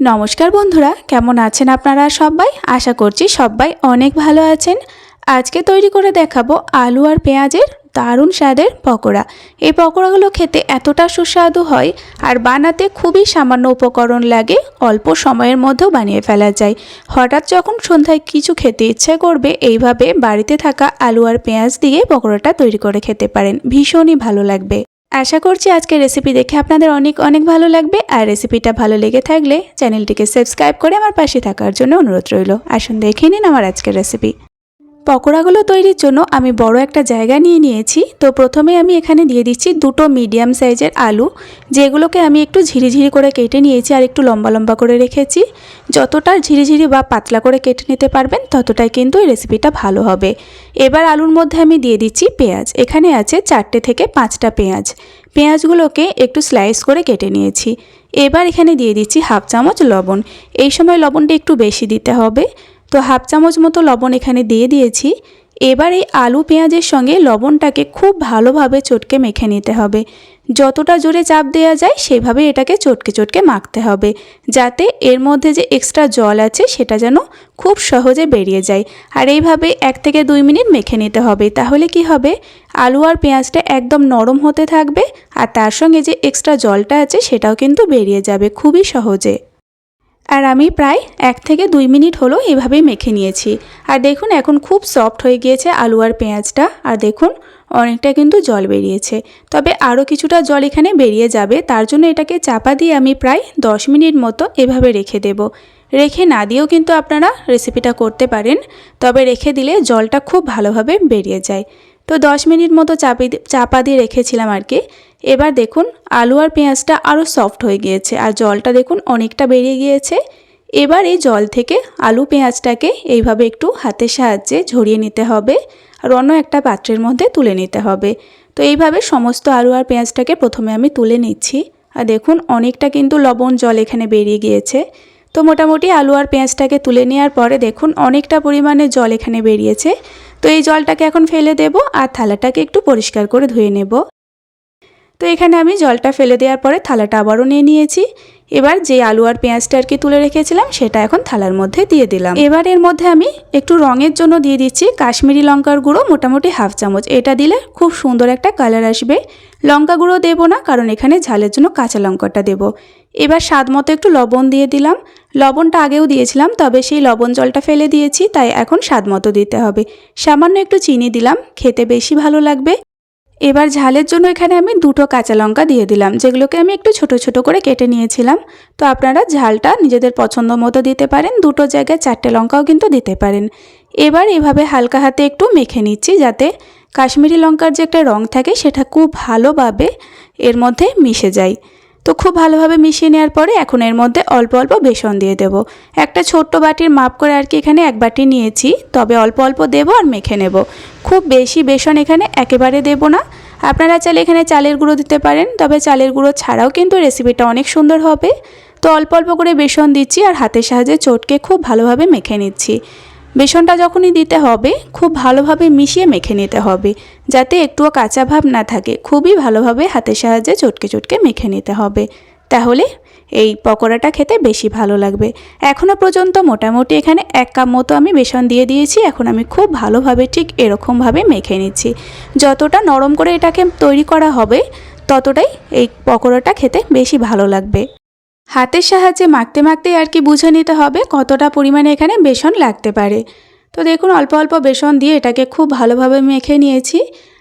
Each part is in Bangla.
নমস্কার বন্ধুরা, কেমন আছেন আপনারা সবাই? আশা করছি সবাই অনেক ভালো আছেন। আজকে তৈরি করে দেখাবো আলু আর পেঁয়াজের দারুণ স্বাদের পকোড়া। এই পকোড়াগুলো খেতে এতটা সুস্বাদু হয় আর বানাতে খুবই সামান্য উপকরণ লাগে, অল্প সময়ের মধ্যেও বানিয়ে ফেলা যায়। হঠাৎ যখন সন্ধ্যায় কিছু খেতে ইচ্ছে করবে, এইভাবে বাড়িতে থাকা আলু আর পেঁয়াজ দিয়ে পকোড়াটা তৈরি করে খেতে পারেন। ভীষণই ভালো লাগবে। আশা করছি আজকের রেসিপি দেখে আপনাদের অনেক অনেক ভালো লাগবে। আর রেসিপিটা ভালো লেগে থাকলে চ্যানেলটিকে সাবস্ক্রাইব করে আমার পাশে থাকার জন্য অনুরোধ রইল। আসুন দেখে নিন আমার আজকের রেসিপি পকোড়াগুলো তৈরির জন্য আমি বড় একটা জায়গা নিয়ে নিয়েছি। তো প্রথমে আমি এখানে দিয়ে দিচ্ছি দুটো মিডিয়াম সাইজের আলু, যেগুলোকে আমি একটু ঝিরিঝিরি করে কেটে নিয়েছি আর একটু লম্বা লম্বা করে রেখেছি। যতটা ঝিরিঝিরি বা পাতলা করে কেটে নিতে পারবেন, ততটাই কিন্তু এই রেসিপিটা ভালো হবে। এবার আলুর মধ্যে আমি দিয়ে দিচ্ছি পেঁয়াজ। এখানে আছে চারটে থেকে পাঁচটা পেঁয়াজ। পেঁয়াজগুলোকে একটু স্লাইস করে কেটে নিয়েছি। এবার এখানে দিয়ে দিচ্ছি হাফ চামচ লবণ। এই সময় লবণটা একটু বেশি দিতে হবে। তো হাফ চামচ মতো লবণ এখানে দিয়ে দিয়েছি। এবার এই আলু পেঁয়াজের সঙ্গে লবণটাকে খুব ভালোভাবে চটকে মেখে নিতে হবে। যতটা জোরে চাপ দেওয়া যায়, সেভাবে এটাকে চটকে চটকে মাখতে হবে। যাতে এর মধ্যে যে এক্সট্রা জল আছে, সেটা যেন খুব সহজে বেরিয়ে যায়। আর এইভাবে এক থেকে দুই মিনিট মেখে নিতে হবে। তাহলে কি হবে? আলু আর পেঁয়াজটা একদম নরম হতে থাকবে, আর তার সঙ্গে যে এক্সট্রা জলটা আছে, সেটাও কিন্তু বেরিয়ে যাবে খুবই সহজে। আর আমি প্রায় এক থেকে দুই মিনিট হলো এভাবেই মেখে নিয়েছি। আর দেখুন, এখন খুব সফট হয়ে গিয়েছে আলু আর পেঁয়াজটা। আর দেখুন, অনেকটা কিন্তু জল বেরিয়েছে। তবে আরও কিছুটা জল এখানে বেরিয়ে যাবে। তার জন্য এটাকে চাপা দিয়ে আমি প্রায় দশ মিনিট মতো এভাবে রেখে দেব। রেখে না দিয়েও কিন্তু আপনারা রেসিপিটা করতে পারেন। তবে রেখে দিলে জলটা খুব ভালোভাবে বেরিয়ে যায়। তো দশ মিনিট মতো চাপি চাপা দিয়ে রেখেছিলাম আর কি। এবার দেখুন, আলু আর পেঁয়াজটা আরও সফট হয়ে গিয়েছে আর জলটা দেখুন অনেকটা বেরিয়ে গিয়েছে। এবার এই জল থেকে আলু পেঁয়াজটাকে এইভাবে একটু হাতের সাহায্যে ঝরিয়ে নিতে হবে আর অন্য একটা পাত্রের মধ্যে তুলে নিতে হবে। তো এইভাবে সমস্ত আলু আর পেঁয়াজটাকে প্রথমে আমি তুলে নিচ্ছি। আর দেখুন, অনেকটা কিন্তু লবণ জল এখানে বেরিয়ে গিয়েছে। তো মোটামুটি আলু আর পেঁয়াজটাকে তুলে নেওয়ার পরে দেখুন অনেকটা পরিমাণে জল এখানে বেরিয়েছে। তো এই জলটাকে এখন ফেলে দেব আর থালাটাকে একটু পরিষ্কার করে ধুয়ে নেব। তো এখানে আমি জলটা ফেলে দেওয়ার পরে থালাটা আবারও নিয়ে নিয়েছি। এবার যে আলু আর পেঁয়াজটা আর কি তুলে রেখেছিলাম সেটা এখন থালার মধ্যে দিয়ে দিলাম। এবার এর মধ্যে আমি একটু রঙের জন্য দিয়ে দিচ্ছি কাশ্মীরি লঙ্কার গুঁড়ো মোটামুটি হাফ চামচ। এটা দিলে খুব সুন্দর একটা কালার আসবে। লঙ্কা গুঁড়ো দেবো না, কারণ এখানে ঝালের জন্য কাঁচা লঙ্কাটা দেবো। এবার স্বাদ মতো একটু লবণ দিয়ে দিলাম। লবণটা আগেও দিয়েছিলাম, তবে সেই লবণ জলটা ফেলে দিয়েছি, তাই এখন স্বাদ মতো দিতে হবে। সামান্য একটু চিনি দিলাম, খেতে বেশি ভালো লাগবে। এবার ঝালের জন্য এখানে আমি দুটো কাঁচা লঙ্কা দিয়ে দিলাম, যেগুলোকে আমি একটু ছোট ছোট করে কেটে নিয়েছিলাম। তো আপনারা ঝালটা নিজেদের পছন্দ মতো দিতে পারেন, দুটো জায়গায় চারটে লঙ্কাও কিন্তু দিতে পারেন। এবার এভাবে হালকা হাতে একটু মেখে নিচ্ছি, যাতে কাশ্মীরি লঙ্কার যে একটা রং থাকে সেটা খুব ভালোভাবে এর মধ্যে মিশে যায়। তো খুব ভালোভাবে মিশিয়ে নেওয়ার পরে এখন এর মধ্যে অল্প অল্প বেসন দিয়ে দেব। একটা ছোট্ট বাটির মাপ করে আর কি এখানে এক বাটি নিয়েছি, তবে অল্প অল্প দেবো আর মেখে নেব। খুব বেশি বেসন এখানে একেবারে দেব না। আপনারা চাইলে এখানে চালের গুঁড়ো দিতে পারেন, তবে চালের গুঁড়ো ছাড়াও কিন্তু রেসিপিটা অনেক সুন্দর হবে। তো অল্প অল্প করে বেসন দিচ্ছি আর হাতের সাহায্যে চটকে খুব ভালোভাবে মেখে নিচ্ছি। বেসনটা যখনই দিতে হবে, খুব ভালোভাবে মিশিয়ে মেখে নিতে হবে, যাতে একটুও কাঁচা ভাব না থাকে। খুবই ভালোভাবে হাতের সাহায্যে চটকে চটকে মেখে নিতে হবে। তাহলে এই পকোড়াটা খেতে বেশি ভালো লাগবে। এখনও পর্যন্ত মোটামুটি এখানে এক কাপ মতো আমি বেসন দিয়ে দিয়েছি, এখন আমি খুব ভালোভাবে ঠিক এরকমভাবে মেখে নিচ্ছি। যতটা নরম করে এটাকে তৈরি করা হবে, ততটাই এই পকোড়াটা খেতে বেশি ভালো লাগবে। হাতের সাহায্যে মাখতে মাখতেই আর কি বুঝে নিতে হবে কতটা পরিমাণে এখানে বেসন লাগতে পারে। তো দেখুন, অল্প অল্প বেসন দিয়ে এটাকে খুব ভালোভাবে মেখে নিয়েছি।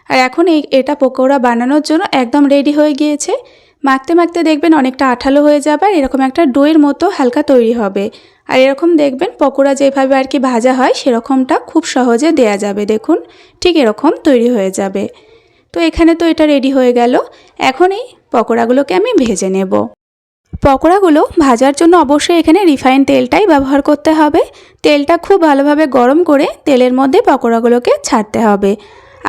আর এখন এই, এটা পকোড়া বানানোর জন্য একদম রেডি হয়ে গিয়েছে। মাখতে মাখতে দেখবেন অনেকটা আঠালো হয়ে যাবে আর এরকম একটা ডোয়ের মতো হালকা তৈরি হবে। আর এরকম দেখবেন পকোড়া যেভাবে আর কি ভাজা হয় সেরকমটা খুব সহজে দেয়া যাবে। দেখুন, ঠিক এরকম তৈরি হয়ে যাবে। তো এখানে তো এটা রেডি হয়ে গেল। এখন এই পকোড়াগুলোকে আমি ভেজে নেব। পকোড়াগুলো ভাজার জন্য অবশ্যই এখানে রিফাইন তেলটাই ব্যবহার করতে হবে। তেলটা খুব ভালোভাবে গরম করে তেলের মধ্যে পকোড়াগুলোকে ছাড়তে হবে।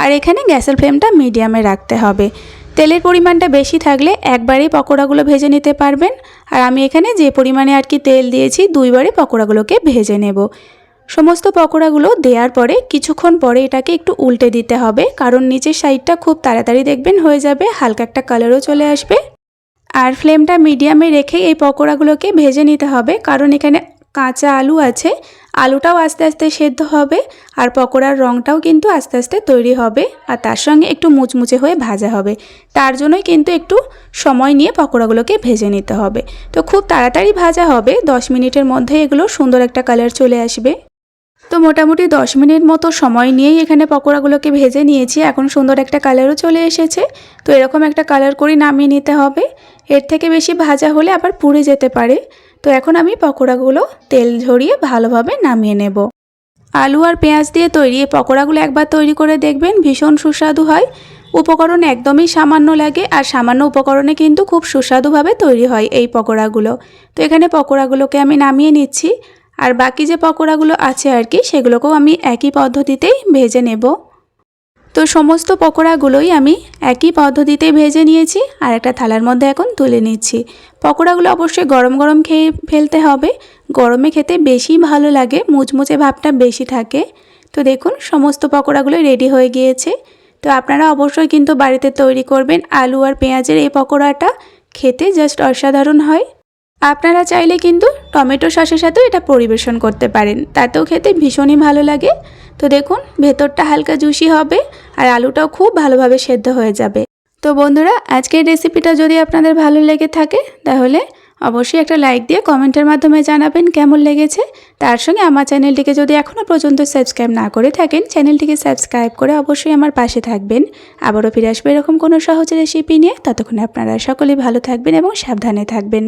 আর এখানে গ্যাসের ফ্লেমটা মিডিয়ামে রাখতে হবে। তেলের পরিমাণটা বেশি থাকলে একবারেই পকোড়াগুলো ভেজে নিতে পারবেন। আর আমি এখানে যে পরিমাণে আর কি তেল দিয়েছি দুইবারে পকোড়াগুলোকে ভেজে নেব। সমস্ত পকোড়াগুলো দেওয়ার পরে কিছুক্ষণ পরে এটাকে একটু উল্টে দিতে হবে। কারণ নিচের সাইডটা খুব তাড়াতাড়ি দেখবেন হয়ে যাবে, হালকা একটা কালারও চলে আসবে। আর ফ্লেমটা মিডিয়ামে রেখে এই পকোড়াগুলোকে ভেজে নিতে হবে। কারণ এখানে কাঁচা আলু আছে, আলুটাও আস্তে আস্তে সেদ্ধ হবে আর পকোড়ার রঙটাও কিন্তু আস্তে আস্তে তৈরি হবে আর তার সঙ্গে একটু মুচমুচে হয়ে ভাজা হবে। তার জন্যই কিন্তু একটু সময় নিয়ে পকোড়াগুলোকে ভেজে নিতে হবে। তো খুব তাড়াতাড়ি ভাজা হবে, দশ মিনিটের মধ্যে এগুলো সুন্দর একটা কালার চলে আসবে। তো মোটামুটি দশ মিনিট মতো সময় নিয়েই এখানে পকোড়াগুলোকে ভেজে নিয়েছি। এখন সুন্দর একটা কালারও চলে এসেছে। তো এরকম একটা কালার করে নামিয়ে নিতে হবে। এর থেকে বেশি ভাজা হলে আবার পুড়ে যেতে পারে। তো এখন আমি পকোড়াগুলো তেল ঝরিয়ে ভালোভাবে নামিয়ে নেব। আলু আর পেঁয়াজ দিয়ে তৈরি এই পকোড়াগুলো একবার তৈরি করে দেখবেন, ভীষণ সুস্বাদু হয়। উপকরণ একদমই সামান্য লাগে আর সামান্য উপকরণে কিন্তু খুব সুস্বাদুভাবে তৈরি হয় এই পকোড়াগুলো। তো এখানে পকোড়াগুলোকে আমি নামিয়ে নিচ্ছি। আর বাকি যে পকোড়াগুলো আছে আর কি, সেগুলোকেও আমি একই পদ্ধতিতেই ভেজে নেব। তো সমস্ত পকোড়াগুলোই আমি একই পদ্ধতিতেই ভেজে নিয়েছি আর একটা থালার মধ্যে এখন তুলে নিচ্ছি। পকোড়াগুলো অবশ্যই গরম গরম খেয়ে ফেলতে হবে। গরমে খেতে বেশি ভালো লাগে, মুচমুচে ভাবটা বেশি থাকে। তো দেখুন, সমস্ত পকোড়াগুলো রেডি হয়ে গিয়েছে। তো আপনারা অবশ্যই কিন্তু বাড়িতে তৈরি করবেন আলু আর পেঁয়াজের এই পকোড়াটা। খেতে জাস্ট অসাধারণ হয়। আপনারা চাইলে কিন্তু টমেটো সসের সাথেও এটা পরিবেশন করতে পারেন। তাতেও খেতে ভীষণই ভালো লাগে। তো দেখুন, ভেতরটা হালকা জুসি হবে আর আলুটাও খুব ভালোভাবে সেদ্ধ হয়ে যাবে। তো বন্ধুরা, আজকের রেসিপিটা যদি আপনাদের ভালো লেগে থাকে, তাহলে অবশ্যই একটা লাইক দিয়ে কমেন্টের মাধ্যমে জানাবেন কেমন লেগেছে। তার সঙ্গে আমার চ্যানেলটিকে যদি এখনও পর্যন্ত সাবস্ক্রাইব না করে থাকেন, চ্যানেলটিকে সাবস্ক্রাইব করে অবশ্যই আমার পাশে থাকবেন। আবারও ফিরে আসবে এরকম কোনো সহজ রেসিপি নিয়ে। ততক্ষণে আপনারা সকলেই ভালো থাকবেন এবং সাবধানে থাকবেন।